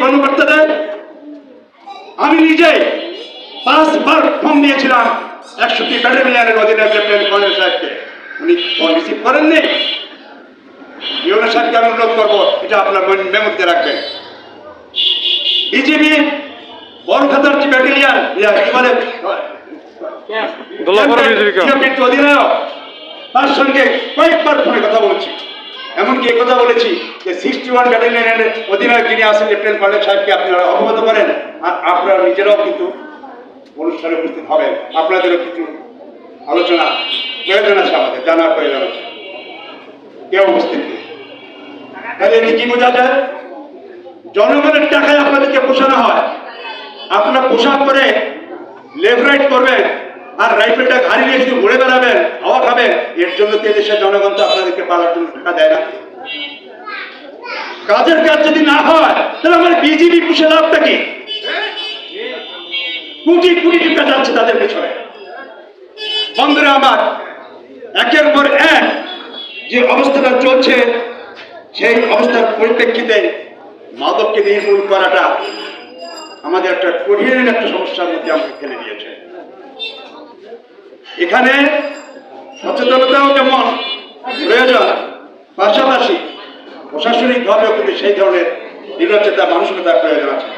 কর্মকর্তাদের আমি নিজে পাঁচবার ফোন দিয়েছিলাম একষট্টি ব্যাটালিয়ানের অধীনে লেফটেন্যান্ট কর্নেল সাহেবকে। উনি ফোন রিসিভ করেননি। ইউনো সাহেবকে আমি অনুরোধ করব এটা আপনার মেমোরিতে রাখবেন। বিজেপি বড়খাতার যে ব্যাটালিয়ান কি বলে? অধিনায়ক। তার সঙ্গে কয়েকবার ফোনে কথা বলছি। এমনকি কথা বলেছি যে সিক্সটি ওয়ান ব্যাটালিয়নের অধিনায়ক যিনি আছেন লেফটেন্যান্ট কর্নেল সাহেবকে আপনারা অবগত করেন, আর আপনারা নিজেরাও কিন্তু অনুষ্ঠানে উপস্থিত হবেন। আপনাদেরও কিছু আলোচনা প্রয়োজন আছে আমাদের, জানার প্রয়োজন আছে। কেউ উপস্থিত? নেই তাহলে কি বোঝা যায়? জনগণের টাকায় আপনাদেরকে পোষানো হয়। আপনারা পোশাক করে লেফট রাইট করবেন। আর রাইফেলটা ঘাড়ি নিয়ে শুধু ঘুরে বেড়াবেন, হাওয়া খাবেন, এর জন্য কি দেশের জনগণ তো আপনাদেরকে পালার জন্য টাকা দেয় না। কাজের কাজ যদি না হয়, তাহলে আমার বিজেপি পুষে লাভটা কি? কোটি কোটি টাকা যাচ্ছে তাদের পেছনে। বন্ধুরা আমার, একের পর এক যে অবস্থাটা চলছে, সেই অবস্থার পরিপ্রেক্ষিতে মাদককে নির্মূল করাটা আমাদের একটা কঠিন একটা সমস্যার মধ্যে আমাকে ফেলে দিয়েছে। এখানে সচেতনতাও যেমন প্রয়োজন। পাশাপাশি প্রশাসনিকভাবেও কিন্তু সেই ধরনের নির্লজ্জতা মানসিকতার প্রয়োজন আছে।